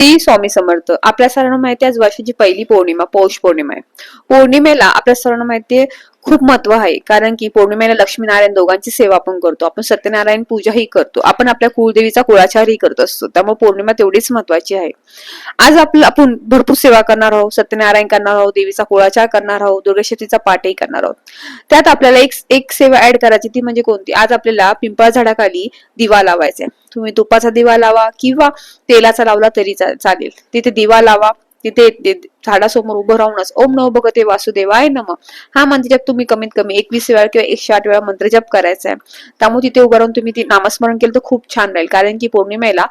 ती स्वामी समर्थ. आपल्या सर्वांना माहिती आज वर्षाची पहिली पौर्णिमा पौष पौर्णिमा आहे. पौर्णिमेला आपल्या सर्वांना माहितीये खूप महत्त्व आहे. कारण की पौर्णिमेला लक्ष्मीनारायण दोघांची सेवा आपण करतो. आपण सत्यनारायण पूजाही करतो. आपण आपल्या कुळदेवीचा कुळाचारही करत असतो. त्यामुळे पौर्णिमा तेवढीच महत्वाची आहे. आज आपलं आपण भरपूर सेवा करणार आहोत. सत्यनारायण करणार आहोत. देवीचा कुळाचार करणार आहोत. दुर्गाशक्तीचा पाठही करणार आहोत. त्यात आपल्याला एक एक सेवा ऍड करायची ती म्हणजे कोणती? आज आपल्याला पिंपळ झाडाखाली दिवा लावायचा आहे. तुम्ही तुपाचा दिवा लावा किंवा तेलाचा लावला तरी चालेल. तिथे दिवा लावा. तिथे झाडासमोर उभं राहूनच ओम नव भगते वासुदेवाय नम. हा मंत्र जप तुम्ही कमीत कमी एकवीस वेळा किंवा एकशे आठ वेळा मंत्र जप करायचा आहे त्यामुळे तिथे उभं राहून तुम्ही ती नामस्मरण केलं तर खूप छान राहील. कारण की पौर्णिमेला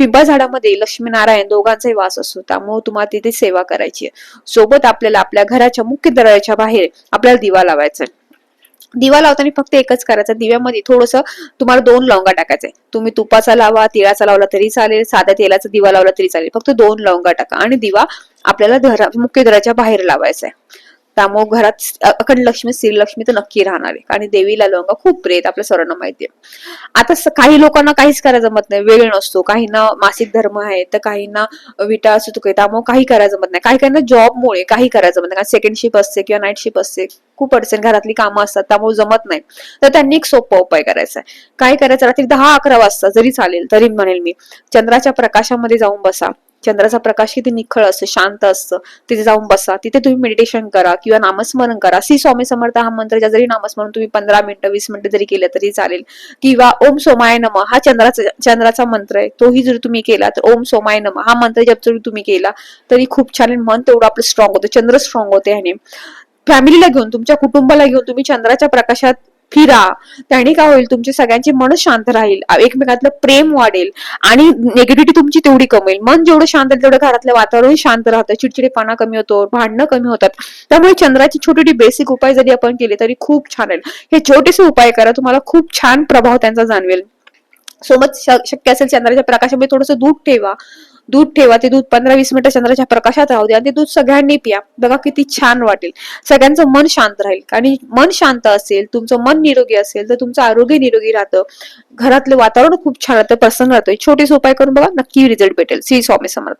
पिंपळ झाडामध्ये लक्ष्मीनारायण दोघांचाही वास असतो. त्यामुळे तुम्हाला तिथे सेवा करायची आहे. सोबत आपल्याला आपल्या घराच्या मुख्य दरवाजाच्या बाहेर आपल्याला दिवा लावायचा आहे. दिवा लावताना फक्त एकच करायचं. दिव्यामध्ये थोडस तुम्हाला दोन लवंगा टाकायचे. तुम्ही तुपाचा लावा तिळाचा लावला तरी चालेल साध्या तेलाचा दिवा लावला तरी चालेल. फक्त दोन लवंगा टाका. आणि दिवा आपल्याला घरा मुख्य दराच्या बाहेर लावायचा आहे. त्यामुळे घरात अखंड लक्ष्मी श्रीलक्ष्मी तर नक्की राहणार आहे. आणि देवीला लवंगा खूप प्रेत आपल्या सर्वांना माहिती आहे आता काही लोकांना काहीच करायला जमत नाही. वेळ नसतो. काहींना मासिक धर्म आहे तर काहींना विटा असू आहे त्यामुळे काही करायला जमत नाही. काही काहींना जॉबमुळे काही करायला जमत नाही. कारण सेकंड शिप असते किंवा नाईट शिप असते. खूप अडचण घरातली कामं असतात. त्यामुळे जमत नाही. तर त्यांनी एक सोपा उपाय करायचा आहे. काय करायचं? रात्री दहा अकरा वाजता जरी चालेल तरी म्हणेल मी चंद्राच्या प्रकाशामध्ये जाऊन बसा. चंद्राचा प्रकाश किती निखळ असतं शांत असतं. तिथे जाऊन बसा. तिथे तुम्ही मेडिटेशन करा किंवा नामस्मरण करा. श्री स्वामी समर्थ हा मंत्राच्या जरी नामस्मरण तुम्ही पंधरा मिनिटं वीस मिनिटं जरी केलं तरी चालेल. किंवा ओम सोमाय नम हा चंद्राचा चंद्राचा मंत्र आहे. तोही जर तुम्ही केला तर ओम सोमाय नम हा मंत्र जप जरी तुम्ही केला तरी खूप छान मन तेवढं आपलं स्ट्रॉंग होतं. चंद्र स्ट्रॉंग होते ह्याने. फॅमिलीला घेऊन तुमच्या कुटुंबाला घेऊन तुम्ही चंद्राच्या प्रकाशात फिरा. त्याने काय होईल तुमची सगळ्यांची मन शांत राहील. एकमेकातलं प्रेम वाढेल आणि निगेटिव्हिटी तुमची तेवढी कमेल. मन जेवढं शांत राहील तेवढं घरातलं वातावरण शांत राहतं. चिडचिडेपणा कमी होतो भांडणं कमी होतात. त्यामुळे चंद्राची छोटी छोटी बेसिक उपाय जरी आपण केले तरी खूप छान आहे हे छोटेसे उपाय करा तुम्हाला खूप छान प्रभाव त्यांचा जाणवेल. सोबत शक्य असेल चंद्राच्या प्रकाशामध्ये थोडंसं दूध ठेवा. दूध ठेवा ते दूध पंधरा वीस मिनिटं चंद्राच्या प्रकाशात राहू द्या आणि ते दूध सगळ्यांनी पिया. बघा किती छान वाटेल. सगळ्यांचं मन शांत राहील. आणि मन शांत असेल तुमचं मन निरोगी असेल तर तुमचं आरोग्य निरोगी राहतं. घरातलं वातावरण खूप छान राहतं प्रसन्न राहतं. छोटेसे उपाय करून बघा नक्की रिझल्ट भेटेल. श्री स्वामी समर्थ.